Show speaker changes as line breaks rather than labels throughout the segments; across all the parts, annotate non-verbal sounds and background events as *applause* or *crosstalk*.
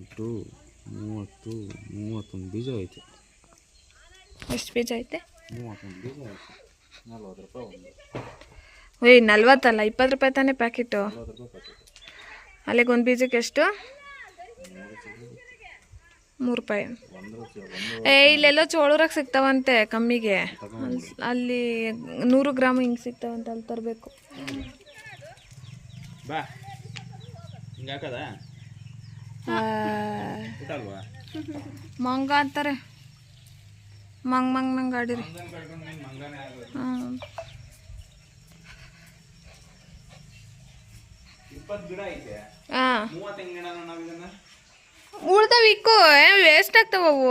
ಎಂಟು ಮೂವತ್ತು ಮೂವತ್ತೊಂದು ಬೀಜ ಐತೆ.
ಎಷ್ಟು ಬೀಜ ಐತೆ?
ಮೂವತ್ತೊಂದು ಬೀಜ ಐತೆ. ನಲ್ವತ್ತು ರೂಪಾಯಿ ಒಂದು.
ಓಯ್ ನಲ್ವತ್ತಲ್ಲ? ಇಪ್ಪತ್ತು ರೂಪಾಯಿ ತಾನೇ ಪ್ಯಾಕೆಟು ಅಲ್ಲಿಗೆ ಒಂದು ಬೀಜಕ್ಕೆ ಎಷ್ಟು? ಮೂರು ರೂಪಾಯಿ. ಏ ಇಲ್ಲೆಲ್ಲೋ ಚೋಳೂರಾಗ ಸಿಗ್ತಾವಂತೆ ಕಮ್ಮಿಗೆ. ಅಲ್- ಅಲ್ಲಿ ನೂರು ಗ್ರಾಮ್ ಹಿಂಗೆ ಸಿಗ್ತಾವಂತೆ ಅಲ್ಲಿ ತರಬೇಕು
ಬಾ ಹಿಂಗೆ ಹಾಕದ ಊಟ ಅಲ್ವಾ
ಮಂಗ ಅಂತಾರೆ. ಮಂಗ್ ಮಂಗ್ ನಂಗೆ ಆಡಿರಿ. ಹಾಂ. ಹಾಂ. ಉಳ್ದವ ಇಕ್ಕು. ವೇಸ್ಟ್ ಆಗ್ತಾವ ಅವು.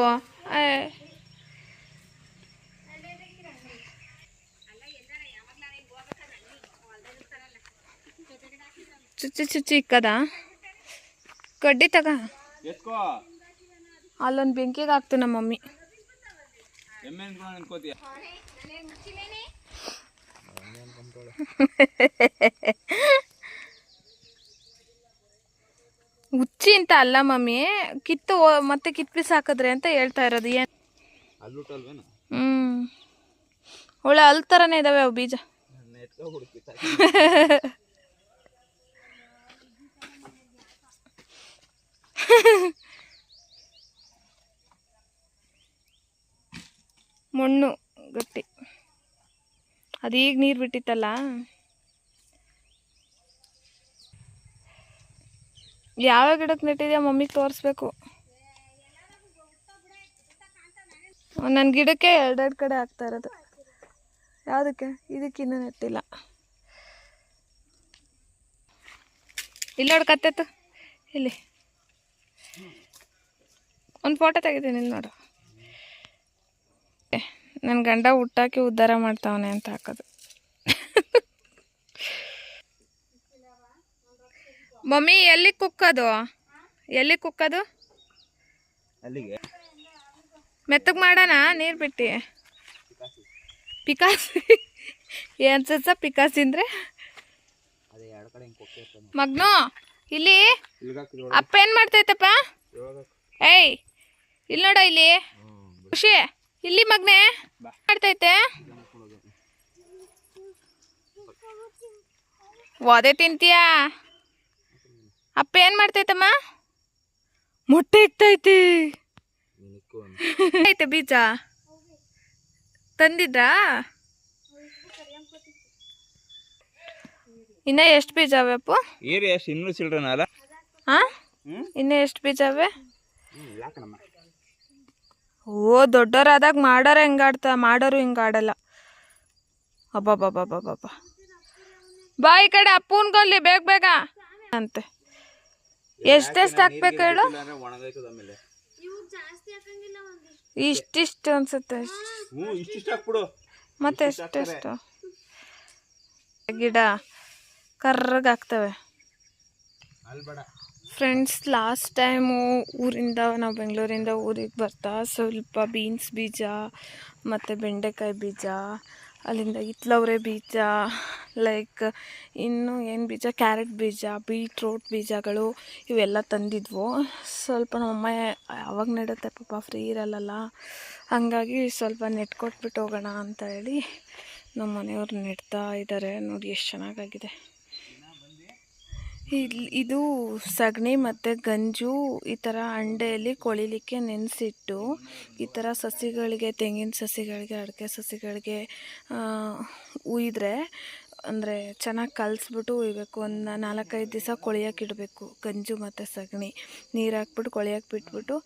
ಚುಚ್ಚಿ ಚುಚ್ಚಿ ಇಕ್ಕದ? ಕಡ್ಡಿ ತಗ. ಅಲ್ಲೊಂದು ಬೆಂಕಿಗೆ ಹಾಕ್ತು ನಮ್ಮ ಮಮ್ಮಿ.
ಉಚ್ಚಿ *laughs*
ಹುಚ್ಚಿ ಅಂತ ಅಲ್ಲ ಮಮ್ಮಿ ಕಿತ್ತು ಮತ್ತೆ ಕಿತ್ ಬಿಸಿ ಹಾಕಿದ್ರೆ ಅಂತ ಹೇಳ್ತಾ ಇರೋದು ಏನು? ಹ್ಮ್. ಒಳ್ಳೆ ಅಲ್ ಥರನೇ ಇದಾವೆ ಅವು ಬೀಜ. *laughs* ಮಣ್ಣು ಗಟ್ಟಿ. ಅದೀಗ ನೀರು ಬಿಟ್ಟಿತ್ತಲ್ಲ? ಯಾವ ಗಿಡಕ್ಕೆ ನೆಟ್ಟಿದ್ಯಾ ಮಮ್ಮಿಗೆ ತೋರಿಸ್ಬೇಕು. ನನ್ನ ಗಿಡಕ್ಕೆ ಎರಡೆರಡು ಕಡೆ ಹಾಕ್ತಾ ಇರೋದು. ಯಾವುದಕ್ಕೆ? ಇದಕ್ಕೆ ಇನ್ನೂ ನೆಟ್ಟಿಲ್ಲ ಇಲ್ಲ. ನೋಡಿ ಕತ್ತೆತ್ತು. ಇಲ್ಲಿ. ಒಂದು ಫೋಟೋ ತೆಗಿತೀನಿ ನೋಡು. ನನ್ನ ಗಂಡ ಹುಟ್ಟಾಕಿ ಉದ್ಧಾರ ಮಾಡ್ತಾವನೆ ಅಂತ ಹಾಕೋದು. ಮಮ್ಮಿ ಎಲ್ಲಿ ಕುಕ್ಕದು? ಎಲ್ಲಿ ಕುಕ್ಕದು? ಮೆತ್ತಗೆ ಮಾಡೋಣ ನೀರು ಬಿಟ್ಟು. ಪಿಕಾಸಿ. ಏನು ಸಸ ಪಿಕಾಸಿ ಅಂದ್ರೆ? ಮಗ್ನು ಇಲ್ಲಿ ಅಪ್ಪ ಏನು ಮಾಡ್ತೈತಪ್ಪ ಏಯ್ ಇಲ್ಲಿ ನೋಡ ಇಲ್ಲಿ. ಖುಷಿ. ಇಲ್ಲಿ ಮಗ್ನೆ ಮಾಡ್ತೈತೆ? ಒದೆ ತಿಂತೀಯಾ? ಅಪ್ಪ ಏನು ಮಾಡ್ತೈತಮ್ಮ? ಮೊಟ್ಟೆ ಇಕ್ತೈತಿ
ನಿಕ್ಕು
ಐತೆ ಬೀಜ? ತಂದಿದ್ರಾ? ಇನ್ನ ಎಷ್ಟು ಬೀಜ ಅವೆ ಅಪ್ಪು?
ಏರಿ ಎಷ್ಟು ಇನ್ನೂರು ಚಿಲ್ಡ್ರನ್ ಅಲ್ಲ?
ಹಾ? ಇನ್ನ ಎಷ್ಟು ಬೀಜ ಅವೆ? ಓ ದೊಡ್ಡವರಾದಾಗ ಮಾಡೋರು ಹೆಂಗಾಡ್ತಾ ಮಾಡೋರು ಹಿಂಗಾಡಲ್ಲ. ಅಬ್ಬಬ್ಬಬ್ಬಬ್ಬಬ್ಬ. ಬಾ ಈ ಕಡೆ ಅಪ್ಪನ್ಗೊಲ್ಲಿ ಬೇಗ ಬೇಗ. ಅಂತೆ. ಎಷ್ಟೆಷ್ಟು ಹಾಕ್ಬೇಕು ಹೇಳು? ಇಷ್ಟಿಷ್ಟು ಅನ್ಸುತ್ತೆ ಮತ್ತೆ ಎಷ್ಟೆಷ್ಟು? ಗಿಡ ಕರ್ರಗಾಗ್ತವೆ ಫ್ರೆಂಡ್ಸ್ ಲಾಸ್ಟ್ ಟೈಮು ಊರಿಂದ, ನಾವು ಬೆಂಗಳೂರಿಂದ ಊರಿಗೆ ಬರ್ತಾ, ಸ್ವಲ್ಪ ಬೀನ್ಸ್ ಬೀಜ, ಮತ್ತು ಬೆಂಡೆಕಾಯಿ ಬೀಜ, ಅಲ್ಲಿಂದ ಇತ್ಲವ್ರೆ ಬೀಜ ಲೈಕ್ ಇನ್ನು ಏನು ಬೀಜ? ಕ್ಯಾರೆಟ್ ಬೀಜ, ಬೀಟ್ರೋಟ್ ಬೀಜಗಳು ಇವೆಲ್ಲ ತಂದಿದ್ವು. ಸ್ವಲ್ಪ ನಮ್ಮಮ್ಮ ಯಾವಾಗ ನೆಡುತ್ತೆ ಪಾಪ ಫ್ರೀ ಇರಲ್ಲಲ್ಲ. ಹಾಗಾಗಿ ಸ್ವಲ್ಪ ನೆಟ್ ಕೊಟ್ಬಿಟ್ಟು ಹೋಗೋಣ ಅಂತ ಹೇಳಿ ನಮ್ಮ ಮನೆಯವ್ರು ನೆಡ್ತಾ ಇದ್ದಾರೆ ನೋಡಿ, ಎಷ್ಟು ಚೆನ್ನಾಗಾಗಿದೆ. ಇದು ಸಗಣಿ ಮತ್ತು ಗಂಜು ಈ ಥರ ಅಂಡೆಯಲ್ಲಿ ಕೊಳಿಲಿಕ್ಕೆ ನೆನೆಸಿಟ್ಟು ಈ ಥರ ಸಸಿಗಳಿಗೆ, ತೆಂಗಿನ ಸಸಿಗಳಿಗೆ, ಅಡಿಕೆ ಸಸಿಗಳಿಗೆ ಉಯ್ದರೆ ಅಂದರೆ ಚೆನ್ನಾಗಿ ಕಲಿಸ್ಬಿಟ್ಟು ಉಯ್ಬೇಕು. ಒಂದು ನಾಲ್ಕೈದು ದಿವಸ ಕೊಳಿಯಕ್ಕೆ ಇಡಬೇಕು ಗಂಜು ಮತ್ತು ಸಗಣಿ. ನೀರು ಹಾಕ್ಬಿಟ್ಟು ಕೊಳಿಯಕ್ಕೆ ಬಿಟ್ಬಿಟ್ಟು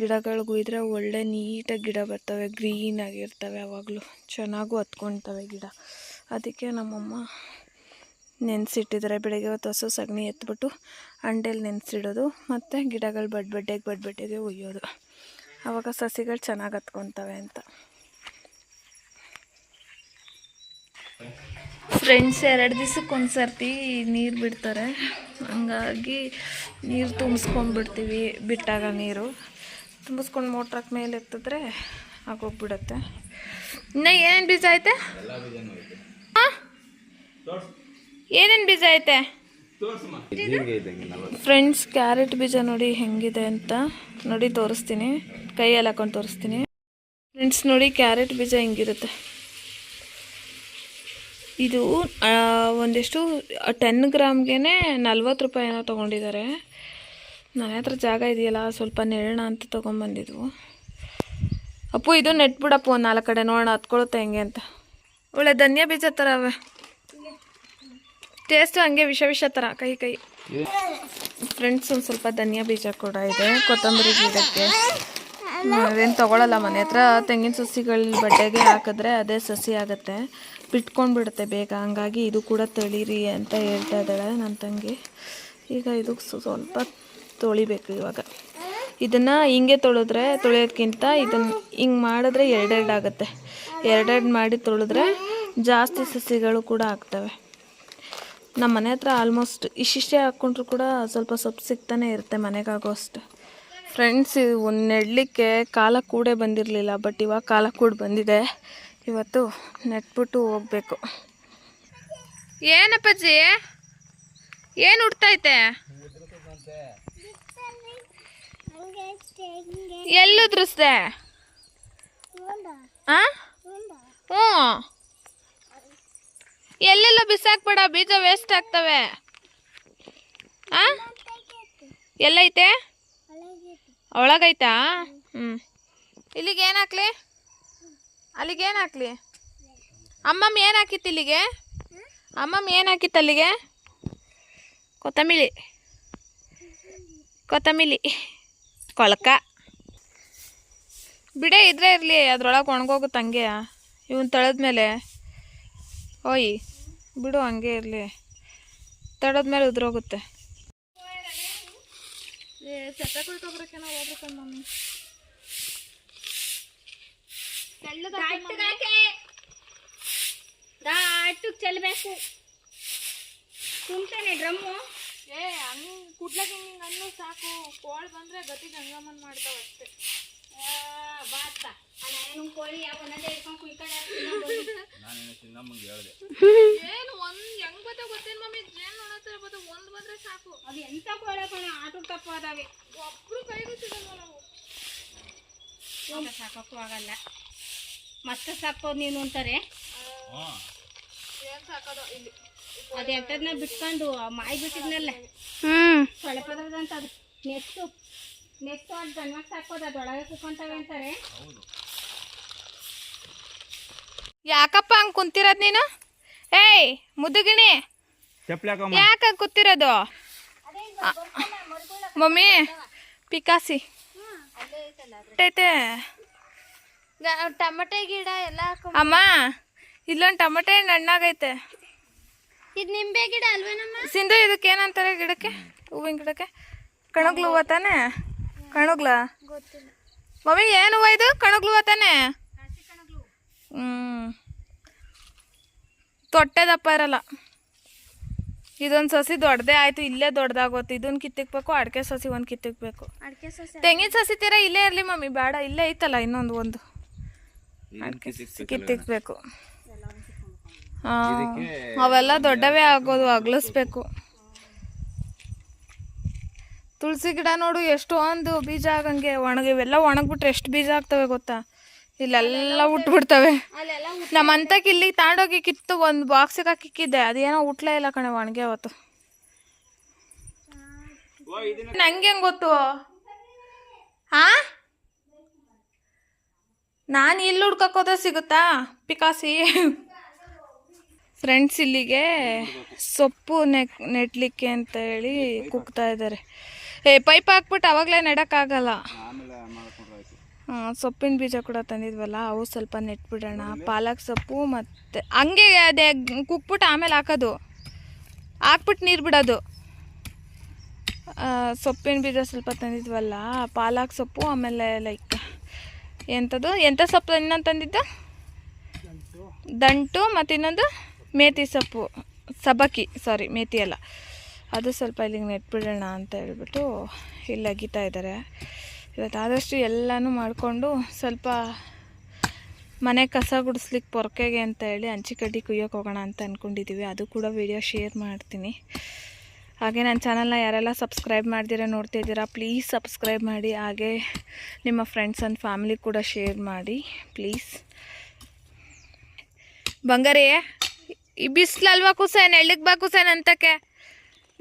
ಗಿಡಗಳಿಗೆ ಉಯ್ದರೆ ಒಳ್ಳೆ ನೀಟಾಗಿ ಗಿಡ ಬರ್ತವೆ ಗ್ರೀನಾಗಿರ್ತವೆ ಯಾವಾಗಲೂ ಚೆನ್ನಾಗೂ ಹತ್ಕೊಳ್ತವೆ ಗಿಡ. ಅದಕ್ಕೆ ನಮ್ಮಮ್ಮ ನೆನೆಸಿಟ್ಟಿದ್ದಾರೆ. ಬೆಳಗ್ಗೆ ಹೊತ್ತು ಹಸು ಸಗಣಿ ಎತ್ಬಿಟ್ಟು ಅಂಡೇಲಿ ನೆನೆಸಿಡೋದು ಮತ್ತು ಗಿಡಗಳು ಬಡ್ ಬಡ್ಡೆಗೆ ಬಡ್ ಬಡ್ಡೆಗೆ ಒಯ್ಯೋದು. ಆವಾಗ ಸಸಿಗಳು ಚೆನ್ನಾಗಿ ಹತ್ಕೊತವೆ ಅಂತ. ಫ್ರೆಂಡ್ಸ್ ಎರಡು ದಿವ್ಸಕ್ಕೆ ಒಂದು ಸರ್ತಿ ನೀರು ಬಿಡ್ತಾರೆ. ಹಂಗಾಗಿ ನೀರು ತುಂಬಿಸ್ಕೊಂಡ್ಬಿಡ್ತೀವಿ ಬಿಟ್ಟಾಗ ನೀರು. ತುಂಬಿಸ್ಕೊಂಡು ಮೋಟ್ರಕ್ಕೆ ಮೇಲೆ ಎತ್ತಿದ್ರೆ ಆಗೋಗ್ಬಿಡತ್ತೆ. ಇನ್ನು ಏನೇನು ಬೀಜ ಐತೆ?
ಎಲ್ಲ ಬೀಜನೂ ಐತೆ.
ಹಾಂ? ಏನೇನು ಬೀಜ ಐತೆ? ಫ್ರೆಂಡ್ಸ್ ಕ್ಯಾರೆಟ್ ಬೀಜ ನೋಡಿ ಹೆಂಗಿದೆ ಅಂತ ನೋಡಿ ತೋರಿಸ್ತೀನಿ. ಕೈಯಲ್ಲಿ ಹಾಕೊಂಡು ತೋರಿಸ್ತೀನಿ. ಫ್ರೆಂಡ್ಸ್ ನೋಡಿ ಕ್ಯಾರೆಟ್ ಬೀಜ ಹೆಂಗಿರುತ್ತೆ. ಇದು ಒಂದಿಷ್ಟು ಟೆನ್ ಗ್ರಾಮ್ಗೆ ನಲ್ವತ್ತು ರೂಪಾಯಿ ಏನೋ ತೊಗೊಂಡಿದ್ದಾರೆ. ನನ್ನ ಹತ್ರ ಜಾಗ ಇದೆಯಲ್ಲ, ಸ್ವಲ್ಪ ನೆರಣ ಅಂತ ತೊಗೊಂಬಂದಿದ್ವು. ಅಪ್ಪು, ಇದು ನೆಟ್ಬಿಡಪ್ಪು ಒಂದು ನಾಲ್ಕು ಕಡೆ ನೋಡೋಣ ಹತ್ಕೊಳುತ್ತೆ ಹೆಂಗೆ ಅಂತ. ಒಳ್ಳೆ ಧನ್ಯ ಬೀಜ ಥರ ಅವೆ ಟೇಸ್ಟು ಹಂಗೆ ವಿಷ ವಿಷ ಥರ ಕೈ ಕೈ. ಫ್ರೆಂಡ್ಸ್ ಒಂದು ಸ್ವಲ್ಪ ಧನಿಯಾ ಬೀಜ ಕೂಡ ಇದೆ, ಕೊತ್ತಂಬರಿ ಗಿಡಕ್ಕೆ ಅದೇನು ತಗೊಳಲ್ಲ ಮನೆ ಹತ್ರ. ತೆಂಗಿನ ಸಸಿಗಳ ಬಟ್ಟೆಗೆ ಹಾಕಿದ್ರೆ ಅದೇ ಸಸಿ ಆಗುತ್ತೆ. ಬಿಟ್ಕೊಂಡು ಬಿಡುತ್ತೆ ಬೇಗ, ಹಂಗಾಗಿ ಇದು ಕೂಡ ತೊಳಿರಿ ಅಂತ ಹೇಳ್ತಾ ಇದ್ದಾಳೆ ನನ್ನ ತಂಗಿ. ಈಗ ಇದಕ್ಕೆ ಸ್ವ- ಸ್ವಲ್ಪ ತೊಳಿಬೇಕು ಇವಾಗ. ಇದನ್ನು ಹಿಂಗೆ ತೊಳೆದ್ರೆ, ತೊಳೆಯೋದ್ಕಿಂತ ಇದನ್ನು ಹಿಂಗೆ ಮಾಡಿದ್ರೆ ಎರಡೆರಡು ಆಗುತ್ತೆ. ಎರಡೆರಡು ಮಾಡಿ ತೊಳೆದ್ರೆ ಜಾಸ್ತಿ ಸಸಿಗಳು ಕೂಡ ಆಗ್ತವೆ. ನಮ್ಮ ಮನೆ ಹತ್ರ ಆಲ್ಮೋಸ್ಟ್ ಇಷ್ಟಿಷ್ಟೇ ಹಾಕ್ಕೊಂಡ್ರು ಕೂಡ ಸ್ವಲ್ಪ ಸೊಪ್ಪು ಸಿಗ್ತಾನೆ ಇರುತ್ತೆ ಮನೆಗಾಗೋ ಮನೆಗಾಗೋಷ್ಟು ಫ್ರೆಂಡ್ಸ್ ಒಂದು ನೆಡಲಿಕ್ಕೆ ಕಾಲ ಕೂಡೇ ಬಂದಿರಲಿಲ್ಲ ಬಟ್ ಇವಾಗ ಕಾಲ ಕೂಡ ಬಂದಿದೆ. ಇವತ್ತು ನೆಟ್ಬಿಟ್ಟು ಹೋಗ್ಬೇಕು. ಏನಪ್ಪಜ್ಜಿ ಏನು ಹುಡ್ತೈತೆ ಎಲ್ಲುದ್ರಸ್ದೆ ಹಾಂ ಹ್ಞೂ. ಎಲ್ಲೆಲ್ಲ ಬಿಸಾಕ್ಬೇಡ, ಬೀಜ ವೇಸ್ಟ್ ಆಗ್ತವೆ. ಆ? ಎಲ್ಲೈತೆ? ಒಳಗೈತಾ? ಹ್ಞೂ ಇಲ್ಲಿಗೆ ಏನು ಹಾಕ್ಲಿ? ಅಲ್ಲಿಗೆ ಏನು ಹಾಕ್ಲಿ? ಅಮ್ಮಮ್ಮ ಏನು ಹಾಕಿತ್ತು ಇಲ್ಲಿಗೆ? ಅಮ್ಮಮ್ಮ ಏನು ಹಾಕಿತ್ತು ಅಲ್ಲಿಗೆ? ಕೊತ್ತಮಿಳಿ ಕೊತ್ತಮಿಳಿ ಕೊಳಕ. ಬಿಡೆ ಇದ್ರೆ ಇರಲಿ, ಅದ್ರೊಳಗೆ ಒಣಗೋಗುತ್ತೆ ಹಂಗೆ. ಇವನ್ ತಳದ್ಮೇಲೆ. ಓಯ್. ಬಿಡು ಹಂಗೆ ಇರಲಿ. ಮೇಲೆ ಉದ್ರೋಗುತ್ತೆ.
ತುಂಬ್ತಾನೆ ಡ್ರಮ್ಮು.
ಏ ಹಂಗೆ ಕುಡ್ಲಕ್ಕೆ ಹಿಂಗೆ ಅನ್ನು ಸಾಕು. ಕೋಳ್ ಬಂದ್ರೆ ಗತಿ ಗಂಗಮ್ಮನ್ ಮಾಡ್ತಾವ ಅಷ್ಟೇ.
ಬಾತ ಅಲ್ಲ ಏನು
ಒಂದ್ ಹೆಂಗ್ ಬತ್ತ ಗೊತ್ತೇನ್ ಮಮ್ಮಿ? ಜೇನ್ ನೋಡತ್ತರ ಬತ್ತ ಒಂದ್ ಬಂದ್ರೆ ಸಾಕು.
ಅದು ಎಂತ ಕೋಳಿ ಕಣ ಆಟು ತಪ್ಪ ಅದಾವೆ
ಒಬ್ರು ಕೈಗೂ ಸಿಗಲ್ಲ ನಾವು.
ಅಂತ ಸಾಕಕ್ಕೂ ಆಗಲ್ಲ ಮತ್ತೆ ಸಾಕೋದು? ನೀನು ಅಂತಾರೆ
ಏನ್ ಸಾಕೋದು ಇಲ್ಲಿ
ಬಿಟ್ಕೊಂಡು ಆ ಮಾಯಿ ಬಿಟ್ಟಿದ್ನಲ್ಲ.
ಹ್ಮ್.
ಸೊಳ್ಳೆ ಪದರದ ಅಂತ ಅದು ನೆಕ್ಸ್ಟು ನೆಕ್ಸ್ಟ್ ಒಂದು ಅಂತಾರೆ.
ಯಾಕಪ್ಪ ಹಂಗ್ ಕುಂತಿರೋದ್ ನೀನು? ಏಯ್ ಮುದುಗಿಣಿ. ಯಾಕೆ ಕೂತಿರೋದು? ಮಮ್ಮಿ ಪಿಕಾಸಿ. ಐತೆ
ಟಮಟೆ ಗಿಡ ಎಲ್ಲ
ಅಮ್ಮ ಇಲ್ಲೊಂದು ಟಮಟೆ ಹಣ್ಣು ಹಣ್ಣಾಗೈತೆ.
ಇದು ನಿಂಬೆ ಗಿಡ ಅಲ್ವೇನಮ್ಮ?
ಸಿಂಧು ಇದಕ್ಕೆ ಏನಂತಾರೆ ಗಿಡಕ್ಕೆ? ಹೂವಿನ ಗಿಡಕ್ಕೆ? ಕಣಗ್ಲು ಹೂವ ತಾನೆ? ಕಣಗ್ಲ? ಮಮ್ಮಿ ಏನು ಹೂವ ಇದು? ಕಣಗ್ಲು ಅತಾನೆ ತಾನೆ ಹ್ಞೂ ತೊಟ್ಟೆ ದಪ್ಪ ಇರಲ್ಲ. ಇದೊಂದು ಸಸಿ ದೊಡ್ಡದೇ ಆಯ್ತು ಇಲ್ಲೇ ದೊಡ್ಡದಾಗೋತು. ಇದನ್ನ ಕಿತ್ತಿಕ್ಬೇಕು ಅಡಿಕೆ ಸಸಿ ಒಂದು ಕಿತ್ತಿಕ್ಬೇಕು.
ಅಡಿಕೆ ಸೊಸೆ
ತೆಂಗಿನ ಸಸಿ ತೀರ ಇಲ್ಲೇ ಇರಲಿ ಮಮ್ಮಿ ಬೇಡ ಇಲ್ಲೇ ಐತಲ್ಲ ಇನ್ನೊಂದು ಒಂದು. ಕಿತ್ತಿಕ್ಬೇಕು ಆ, ಅವೆಲ್ಲ ದೊಡ್ಡವೇ ಆಗೋದು ಅಗ್ಲಿಸ್ಬೇಕು. ತುಳಸಿ ಗಿಡ ನೋಡು ಎಷ್ಟೊಂದು ಬೀಜ ಆಗಂಗೆ ಒಣಗಿ ಇವೆಲ್ಲ ಒಣಗ್ಬಿಟ್ರೆ ಎಷ್ಟು ಬೀಜ ಆಗ್ತವೆ ಗೊತ್ತಾ? ಇಲ್ಲೆಲ್ಲ ಉಟ್ಬಿಡ್ತವೆ
ನಮ್ಮ
ನಮ್ಮಂತಕ್ಕೆ ಇಲ್ಲಿ ತಾಂಡೋಗಿ ಕಿತ್ತು ಒಂದು ಬಾಕ್ಸಿಗೆ ಹಾಕಿ ಇಕ್ಕಿದ್ದೆ ಅದೇನೋ ಉಟ್ಲೇ ಇಲ್ಲ ಕಣೆ ಒಣಗೆ ಅವತ್ತು. ನಂಗೆ ಹೆಂಗ್ ಗೊತ್ತು? ಆ? ನಾನು ಇಲ್ಲಿ ಹುಡ್ಕೋಕೋದ ಸಿಗುತ್ತಾ? ಪಿಕಾಸಿ? ಫ್ರೆಂಡ್ಸ್ ಇಲ್ಲಿಗೆ ಸೊಪ್ಪು ನೆಕ್ ನೆಟ್ಲಿಕ್ಕೆ ಅಂತ ಹೇಳಿ ಕುಗ್ತಾ ಇದ್ದಾರೆ. ಏ ಪೈಪ್ ಹಾಕ್ಬಿಟ್ಟು ಅವಾಗಲೇ ನೆಡೋಕ್ಕಾಗಲ್ಲ. ಸೊಪ್ಪಿನ ಬೀಜ ಕೂಡ ತಂದಿದ್ವಲ್ಲ ಅವು ಸ್ವಲ್ಪ ನೆಟ್ಬಿಡೋಣ. ಪಾಲಕ್ ಸೊಪ್ಪು ಮತ್ತು ಹಂಗೆ ಅದೇ ಕುಕ್ಬಿಟ್ಟು ಆಮೇಲೆ ಹಾಕೋದು. ಹಾಕ್ಬಿಟ್ಟು ನೀರು ಬಿಡೋದು. ಸೊಪ್ಪಿನ ಬೀಜ ಸ್ವಲ್ಪ ತಂದಿದ್ವಲ್ಲ ಪಾಲಕ್ ಸೊಪ್ಪು ಆಮೇಲೆ ಲೈಕ್ ಎಂಥದ್ದು? ಎಂಥ ಸೊಪ್ಪು ಇನ್ನೊಂದು ತಂದಿದ್ದು? ದಂಟು. ಮತ್ತು ಇನ್ನೊಂದು ಮೇತಿ ಸೊಪ್ಪು. ಸಬಕಿ ಸಾರಿ ಮೇತಿ ಅಲ್ಲ. ಅದು ಸ್ವಲ್ಪ ಇಲ್ಲಿಗೆ ನೆಟ್ಬಿಡೋಣ ಅಂತ ಹೇಳ್ಬಿಟ್ಟು ಇಲ್ಲಿ ಅಗಿತಾ ಇದ್ದಾರೆ. ಇವತ್ತು ಆದಷ್ಟು ಎಲ್ಲನೂ ಮಾಡಿಕೊಂಡು ಸ್ವಲ್ಪ ಮನೆ ಕಸ ಗುಡಿಸ್ಲಿಕ್ಕೆ ಪೊರ್ಕೆಗೆ ಅಂತ ಹೇಳಿ ಹಂಚಿ ಕಡ್ಡಿ ಕುಯ್ಯೋಕೆ ಹೋಗೋಣ ಅಂತ ಅಂದ್ಕೊಂಡಿದ್ದೀವಿ ಅದು ಕೂಡ ವಿಡಿಯೋ ಶೇರ್ ಮಾಡ್ತೀನಿ. ಹಾಗೆ ನನ್ನ ಚಾನಲ್ನ ಯಾರೆಲ್ಲ ಸಬ್ಸ್ಕ್ರೈಬ್ ಮಾಡ್ದಿರ ನೋಡ್ತಿದ್ದೀರಾ ಪ್ಲೀಸ್ ಸಬ್ಸ್ಕ್ರೈಬ್ ಮಾಡಿ. ಹಾಗೆ ನಿಮ್ಮ ಫ್ರೆಂಡ್ಸ್ ಆ್ಯಂಡ್ ಫ್ಯಾಮಿಲಿ ಕೂಡ ಶೇರ್ ಮಾಡಿ, ಪ್ಲೀಸ್. ಬಂಗಾರಿಯೇ, ಈ ಬಿಸಿಲಲ್ವಾ ಕುಸೇನ್ ಎಳ್ಳಿಗೆ ಬಾ ಕುಸೇನ್ ಅಂತಕ್ಕೆ?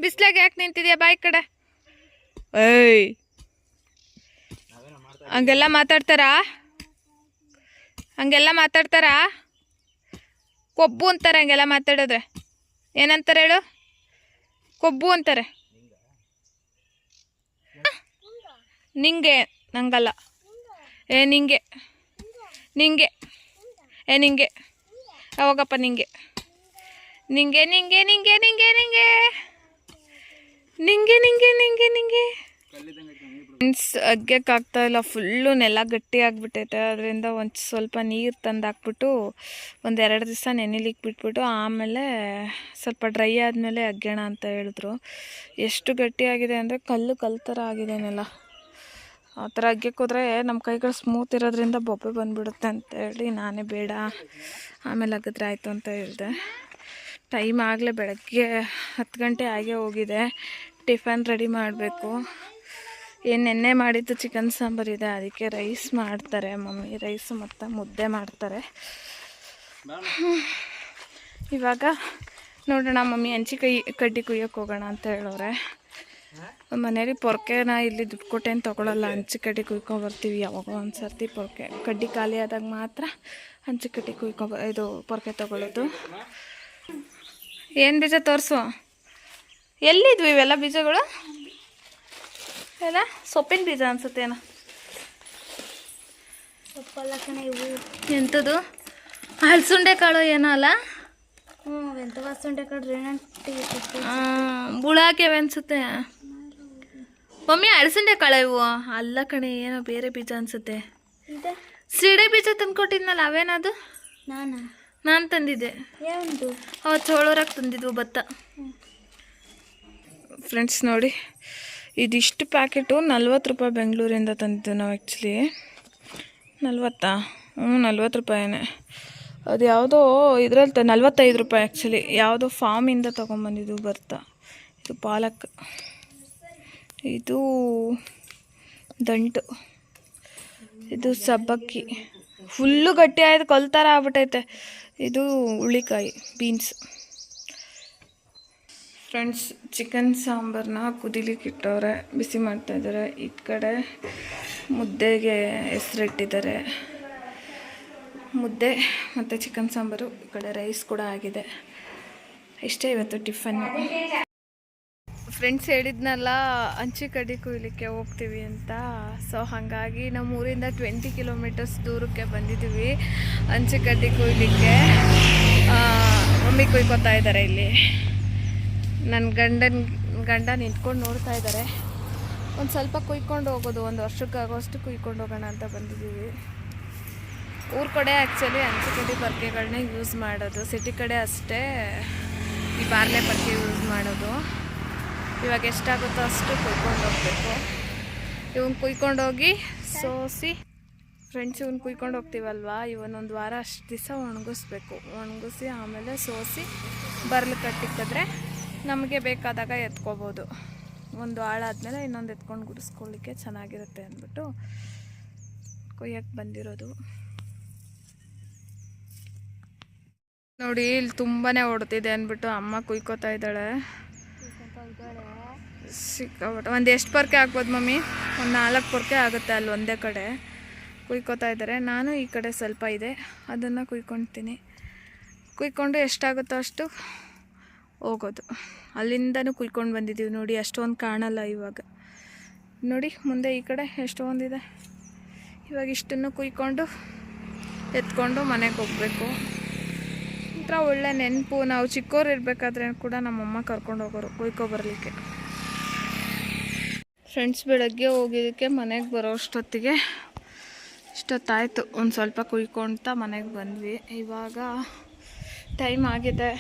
ಬಿಸ್ಲಾಗ ಯಾಕೆ ನಿಂತಿದ್ಯಾ ಬಾಯ್ ಕಡೆ? ಏಯ್. ಹಂಗೆಲ್ಲ ಮಾತಾಡ್ತಾರಾ? ಹಂಗೆಲ್ಲ ಮಾತಾಡ್ತಾರಾ? ಕೊಬ್ಬು ಅಂತಾರೆ ಹಂಗೆಲ್ಲ ಮಾತಾಡಿದ್ರೆ. ಏನಂತಾರೆ ಹೇಳು? ಕೊಬ್ಬು ಅಂತಾರೆ. ನಿಂಗೆ ನಂಗಲ್ಲ. ಏ ನಿಂಗೆ. ನಿಂಗೆ. ಏ ನಿಂಗೆ. ಯಾವಾಗಪ್ಪ ನಿಂಗೆ? ನಿಂಗೆ ನಿಂಗೆ ನಿಂಗೆ ನಿಂಗೆ ನಿಂಗೆ. ನಿಂಗೆ ನಿಂಗೆ ನಿಂಗೆ ನಿಂಗೆ. ಫ್ರೆಂಡ್ಸ್ ಅಗ್ಗಕ್ಕಾಗ್ತಾ ಇಲ್ಲ. ಫುಲ್ಲು ನೆಲ ಗಟ್ಟಿ ಆಗಿಬಿಟ್ಟೈತೆ. ಅದರಿಂದ ಒಂದು ಸ್ವಲ್ಪ ನೀರು ತಂದು ಹಾಕ್ಬಿಟ್ಟು ಒಂದು ಎರಡು ದಿವಸ ನೆನೆಲಿಕ್ಕೆ ಬಿಟ್ಬಿಟ್ಟು ಆಮೇಲೆ ಸ್ವಲ್ಪ ಡ್ರೈ ಆದಮೇಲೆ ಅಗ್ಗೋಣ ಅಂತ ಹೇಳಿದ್ರು. ಎಷ್ಟು ಗಟ್ಟಿಯಾಗಿದೆ ಅಂದರೆ ಕಲ್ಲು ಕಲ್ಲು ಥರ ಆಗಿದೆ ನೆಲ. ಆ ಥರ ಅಗ್ಗಕ್ಕೆ ನಮ್ಮ ಕೈಗಳು ಸ್ಮೂತ್ ಇರೋದ್ರಿಂದ ಬೊಬ್ಬೆ ಬಂದುಬಿಡುತ್ತೆ ಅಂತ ಹೇಳಿ ನಾನೇ ಬೇಡ. ಆಮೇಲೆ ಅಗದ್ರೆ ಆಯಿತು ಅಂತ ಹೇಳಿದೆ. ಟೈಮ್ ಆಗಲೇ ಬೆಳಗ್ಗೆ ಹತ್ತು ಗಂಟೆ ಆಗೇ ಹೋಗಿದೆ. ಟಿಫನ್ ರೆಡಿ ಮಾಡಬೇಕು. ಏನು ನೆನ್ನೆ ಮಾಡಿದ್ದು ಚಿಕನ್ ಸಾಂಬಾರು ಇದೆ, ಅದಕ್ಕೆ ರೈಸ್ ಮಾಡ್ತಾರೆ ಮಮ್ಮಿ. ರೈಸ್ ಮತ್ತು ಮುದ್ದೆ ಮಾಡ್ತಾರೆ. ಇವಾಗ ನೋಡೋಣ ಮಮ್ಮಿ ಹಂಚಿ ಕೈ, ಕಡ್ಡಿ ಕುಯ್ಯೋಕೆ ಹೋಗೋಣ ಅಂತ ಹೇಳೋರೆ. ಮನೇಲಿ ಪೊರ್ಕೆನ ಇಲ್ಲಿ ದುಡ್ಡು ಕೊಟ್ಟೇನು ತೊಗೊಳಲ್ಲ. ಹಂಚಿ ಕಡ್ಡಿ ಕುಯ್ಕೊ ಬರ್ತೀವಿ ಯಾವಾಗೋ ಒಂದು ಸರ್ತಿ ಪೊರ್ಕೆ. ಕಡ್ಡಿ ಖಾಲಿ ಆದಾಗ ಮಾತ್ರ ಹಂಚಿ ಕಡ್ಡಿ ಕುಯ್ಕೊ ಇದು ಪೊರ್ಕೆ ತೊಗೊಳ್ಳೋದು ಏನು ಬೀಜ ತೋರಿಸು? ಎಲ್ಲಿದ್ವು ಇವೆಲ್ಲ ಬೀಜಗಳು? ಎಲ್ಲ ಸೊಪ್ಪಿನ ಬೀಜ ಅನ್ಸುತ್ತೇನೋ
ಸೊಪ್ಪಲ್ಲ ಕಣೆ ಇವು.
ಎಂಥದ್ದು ಹಲಸುಂಡೆ ಕಾಳು ಏನೋ ಅಲ್ಲ?
ಹ್ಞೂ ಕಾಳು ವಾಸುಂಡೆ ಕಡ್ರಿ
ಬುಳಾಕ್ಯವೆ ಅನ್ಸುತ್ತೆ. ಮಮ್ಮಿ ಅಳಸಂಡೆ ಕಾಳು ಇವು. ಅಲ್ಲ ಕಣೆ ಏನೋ ಬೇರೆ ಬೀಜ ಅನ್ಸುತ್ತೆ. ಸಿಡೆ ಬೀಜ ತಂದ್ಕೊಟ್ಟಿದ್ನಲ್ಲ ಅವೇನದು?
ನಾನು?
ನಾನು ತಂದಿದ್ದೆ.
ಅವತ್ತು
ಅವ ಚೋಳೂರಾಗ ತಂದಿದ್ವು ಭತ್ತ. ಫ್ರೆಂಡ್ಸ್ ನೋಡಿ. ಇದಿಷ್ಟು ಪ್ಯಾಕೆಟು ನಲ್ವತ್ತು ರೂಪಾಯಿ ಬೆಂಗಳೂರಿಂದ ತಂದಿದ್ದು ನಾವು ಆ್ಯಕ್ಚುಲಿ ನಲ್ವತ್ತಾ? ಹ್ಞೂ ನಲ್ವತ್ತು ರೂಪಾಯಿನೇ. ಅದು ಯಾವುದೋ ಇದರಲ್ಲಿ ನಲ್ವತ್ತೈದು ರೂಪಾಯಿ ಆ್ಯಕ್ಚುಲಿ ಯಾವುದೋ ಫಾರ್ಮಿಂದ ತೊಗೊಂಬಂದಿದ್ದು ಬರ್ತಾ. ಇದು ಪಾಲಕ್. ಇದು ದಂಟು. ಇದು ಸಬ್ಬಕ್ಕಿ. ಫುಲ್ಲು ಗಟ್ಟಿ ಆಯ್ತು ಕೊಲ್ತಾರ ಆಗ್ಬಿಟ್ಟೈತೆ ಇದು ಹುಳಿಕಾಯಿ ಬೀನ್ಸ್ ಫ್ರೆಂಡ್ಸ್ ಚಿಕನ್ ಸಾಂಬಾರನ್ನ ಕುದಿಲಿಕ್ಕೆ ಇಟ್ಟವ್ರೆ. ಬಿಸಿ ಮಾಡ್ತಾ ಇದ್ದಾರೆ ಈ ಕಡೆ ಮುದ್ದೆಗೆ ಹೆಸರಿಟ್ಟಿದ್ದಾರೆ. ಮುದ್ದೆ ಮತ್ತು ಚಿಕನ್ ಸಾಂಬಾರು. ಈ ಕಡೆ ರೈಸ್ ಕೂಡ ಆಗಿದೆ. ಇಷ್ಟೇ ಇವತ್ತು ಟಿಫನ್ ಫ್ರೆಂಡ್ಸ್ ಹೇಳಿದ್ನಲ್ಲ, ಅಂಚೆ ಕಡ್ಡಿ ಕುಯ್ಲಿಕ್ಕೆ ಹೋಗ್ತೀವಿ ಅಂತ. ಸೊ ಹಾಗಾಗಿ ನಮ್ಮ ಊರಿಂದ ಟ್ವೆಂಟಿ ಕಿಲೋಮೀಟರ್ಸ್ ದೂರಕ್ಕೆ ಬಂದಿದ್ದೀವಿ. ಅಂಚೆ ಕಡ್ಡಿ ಕುಯ್ಲಿಕ್ಕೆ. ಮಮ್ಮಿ ಕುಯ್ಕೋತಾ ಇದ್ದಾರೆ ಇಲ್ಲಿ. ನನ್ನ ಗಂಡನ ಗಂಡ ನಿಂತ್ಕೊಂಡು ನೋಡ್ತಾ ಇದ್ದಾರೆ ಒಂದು ಸ್ವಲ್ಪ ಕುಯ್ಕೊಂಡು ಹೋಗೋದು, ಒಂದು ವರ್ಷಕ್ಕಾಗೋಷ್ಟು ಕುಯ್ಕೊಂಡು ಹೋಗೋಣ ಅಂತ ಬಂದಿದ್ದೀವಿ. ಊರ ಕಡೆ ಆ್ಯಕ್ಚುಲಿ ಹಂಚಿಕಡ್ಡಿ ಪರ್ಕೆಗಳನ್ನ ಯೂಸ್ ಮಾಡೋದು. ಸಿಟಿ ಕಡೆ ಅಷ್ಟೇ ಈ ಬಾರ್ಲೆ ಪರ್ಕೆ ಯೂಸ್ ಮಾಡೋದು. ಇವಾಗ ಎಷ್ಟಾಗುತ್ತೋ ಅಷ್ಟು ಕುಯ್ಕೊಂಡು ಹೋಗಬೇಕು. ಇವನ್ ಕುಯ್ಕೊಂಡು ಹೋಗಿ ಸೋಸಿ ಫ್ರೆಂಡ್ಸ್ ಇವನ್ ಕುಯ್ಕೊಂಡು ಹೋಗ್ತೀವಲ್ವಾ? ಇವನ್ನೊಂದು ವಾರ ಅಷ್ಟು ದಿವಸ ಒಣಗಿಸ್ಬೇಕು. ಒಣಗಿಸಿ ಆಮೇಲೆ ಸೋಸಿ ಬರ್ಲು ಕಟ್ಟಿಕ್ಕಿದ್ರೆ ನಮಗೆ ಬೇಕಾದಾಗ ಎತ್ಕೋಬೋದು. ಒಂದು ಹಾಳಾದ್ಮೇಲೆ ಇನ್ನೊಂದು ಎತ್ಕೊಂಡು ಗುಡಿಸ್ಕೊಳ್ಳಿಕ್ಕೆ ಚೆನ್ನಾಗಿರುತ್ತೆ ಅಂದ್ಬಿಟ್ಟು ಕೊಯ್ಯಕ್ಕೆ ಬಂದಿರೋದು. ನೋಡಿ, ಇಲ್ಲಿ ತುಂಬಾ ಓಡ್ತಿದೆ ಅಂದ್ಬಿಟ್ಟು ಅಮ್ಮ ಕುಯ್ಕೋತಾ ಇದ್ದಾಳೆ. ಸಿಕ್ಕಾಬಿಟ್ಟು ಒಂದು ಎಷ್ಟು ಪೊರ್ಕೆ ಹಾಕ್ಬೋದು ಮಮ್ಮಿ? ಒಂದು ನಾಲ್ಕು ಪೊರ್ಕೆ ಆಗುತ್ತೆ ಅಲ್ಲಿ ಒಂದೇ ಕಡೆ. ಕುಯ್ಕೋತಾ ಇದ್ದಾರೆ. ನಾನು ಈ ಕಡೆ ಸ್ವಲ್ಪ ಇದೆ. ಅದನ್ನು ಕುಯ್ಕೊಳ್ತೀನಿ ಕುಯ್ಕೊಂಡು ಎಷ್ಟಾಗುತ್ತೋ ಅಷ್ಟು ಹೋಗೋದು. ಅಲ್ಲಿಂದನೂ ಕುಯ್ಕೊಂಡು ಬಂದಿದ್ದೀವಿ ನೋಡಿ, ಅಷ್ಟೊಂದು ಕಾಣಲ್ಲ ಇವಾಗ. ನೋಡಿ, ಮುಂದೆ ಈ ಕಡೆ ಎಷ್ಟೊಂದಿದೆ ಇವಾಗ ಇಷ್ಟನ್ನು ಕುಯ್ಕೊಂಡು ಎತ್ಕೊಂಡು ಮನೆಗೆ ಹೋಗಬೇಕು. ಒಂಥರ ಒಳ್ಳೆ ನೆನಪು. ನಾವು ಚಿಕ್ಕವ್ರು ಇರಬೇಕಾದ್ರೆ ಕೂಡ ನಮ್ಮಮ್ಮ ಕರ್ಕೊಂಡು ಹೋಗೋರು, ಕುಯ್ಕೊ ಬರಲಿಕ್ಕೆ. ಫ್ರೆಂಡ್ಸ್ ಬೆಳಗ್ಗೆ ಹೋಗಿದ್ದಕ್ಕೆ ಮನೆಗೆ ಬರೋ ಅಷ್ಟೊತ್ತಿಗೆ ಇಷ್ಟೊತ್ತಾಯಿತು. ಒಂದು ಸ್ವಲ್ಪ ಕುಯ್ಕೊಳ್ತಾ ಮನೆಗೆ ಬಂದ್ವಿ. ಇವಾಗ ಟೈಮ್ ಆಗಿದೆ.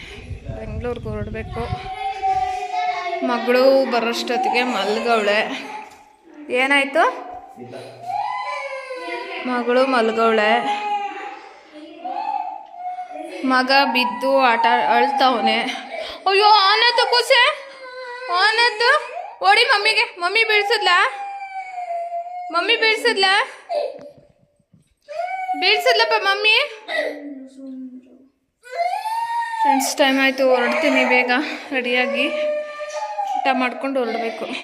ಬೆಂಗಳೂರಿಗೆ ಹೊರಡಬೇಕು. ಮಗಳು ಬರೋಷ್ಟೊತ್ತಿಗೆ ಮಲ್ಗವಳೆ. ಏನಾಯಿತು? ಮಗಳು ಮಲ್ಗವಳೆ. ಮಗ ಬಿದ್ದು ಆಟ ಅಳ್ತಾವನೆ. ಅಯ್ಯೋ ಆನೆ ಕೂಸೆ. ಆನದ್ದು ಓಡಿ ಮಮ್ಮಿಗೆ. ಮಮ್ಮಿ ಬೀಳ್ಸದ್ಲಾ? ಮಮ್ಮಿ ಬೀಳ್ಸದ್ಲಾ? ಬೀಳ್ಸದ್ಲಪ್ಪ ಮಮ್ಮಿ? ಫ್ರೆಂಡ್ಸ್ ಟೈಮ್ ಆಯಿತು. ಹೊರಡ್ತೀನಿ ಬೇಗ. ರೆಡಿಯಾಗಿ ಊಟ ಮಾಡ್ಕೊಂಡು ಹೊರಡಬೇಕು.